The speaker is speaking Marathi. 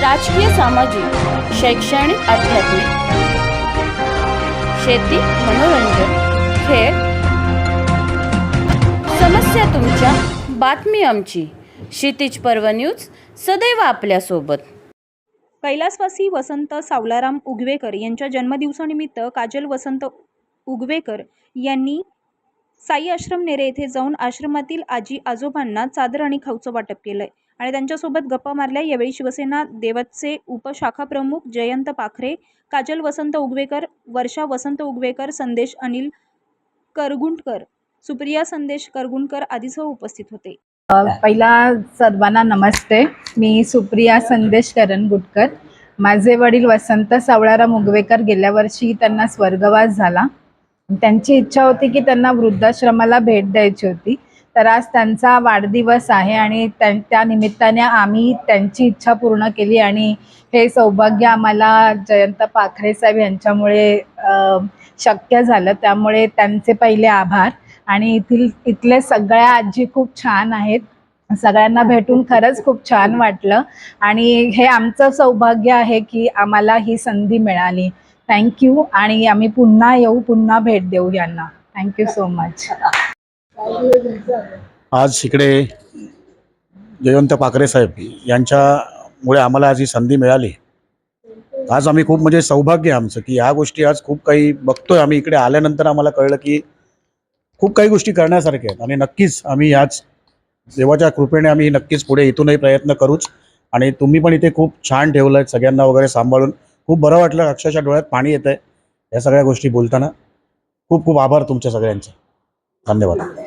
राजकीय सामाजिक शैक्षणिक आध्यात्मिक. शेती मनोरंजन खेळ. समस्या तुमच्या बातमी आमची. क्षितिज पर्व न्यूज सदैव आपल्यासोबत. कैलासवासी वसंत सावलाराम उगवेकर यांच्या जन्मदिवसानिमित्त काजल वसंत उगवेकर यांनी साई आश्रम नेरे येथे जाऊन आश्रमातील आजी आजोबांना चादर आणि खाऊचं वाटप केलंय. आणि त्यांच्यासोबत गप्पा मारल्या. यावेळी शिवसेना देवतचे उपशाखाप्रमुख जयंत पाखरे काजल वसंत उगवेकर वर्षा वसंत उगवेकर संदेश अनिल करगुंटकर सुप्रिया संदेश करगुंटकर आदीसह उपस्थित होते. पहिला सर्वांना नमस्ते. मी सुप्रिया संदेश करंगुटकर. माझे वडील वसंत सावळाराम उगवेकर गेल्या वर्षी त्यांना स्वर्गवास झाला. त्यांची इच्छा होती की त्यांना वृद्धाश्रमाला भेट द्यायची होती. तर आज त्यांचा वाढदिवस आहे आणि त्या निमित्ताने आम्ही त्यांची इच्छा पूर्ण केली आणि हे सौभाग्य आम्हाला जयंत पाखरे साहेब यांच्यामुळे शक्य झालं. त्यामुळे त्यांचे पहिले आभार. आणि इथील इथले सगळ्या आजी खूप छान आहेत. सगळ्यांना भेटून खरंच खूप छान वाटलं. आणि हे आमचं सौभाग्य आहे की आम्हाला ही संधी मिळाली. थँक्यू आणि आम्ही पुन्हा येऊ पुन्हा भेट देऊ यांना. थँक्यू सो मच आज इकडे जयवंत पाखरे साहेब यांच्यामुळे आम्हाला आज ही संधी मिळाली. आज आम्ही खूप म्हणजे सौभाग्य आमचं की ह्या गोष्टी आज खूप काही बघतोय. आम्ही इकडे आल्यानंतर आम्हाला कळलं की खूप काही गोष्टी करण्यासारख्या आहेत. आणि नक्कीच आम्ही आज देवाच्या कृपेने आम्ही नक्कीच पुढे इथूनही प्रयत्न करूच. आणि तुम्ही पण इथे खूप छान ठेवलं सगळ्यांना वगैरे सांभाळून. खूप बरं वाटलं. अक्षरशः डोळ्यात पाणी येतं आहे या सगळ्या गोष्टी बोलताना. खूप खूप आभार तुमच्या सगळ्यांचे. धन्यवाद.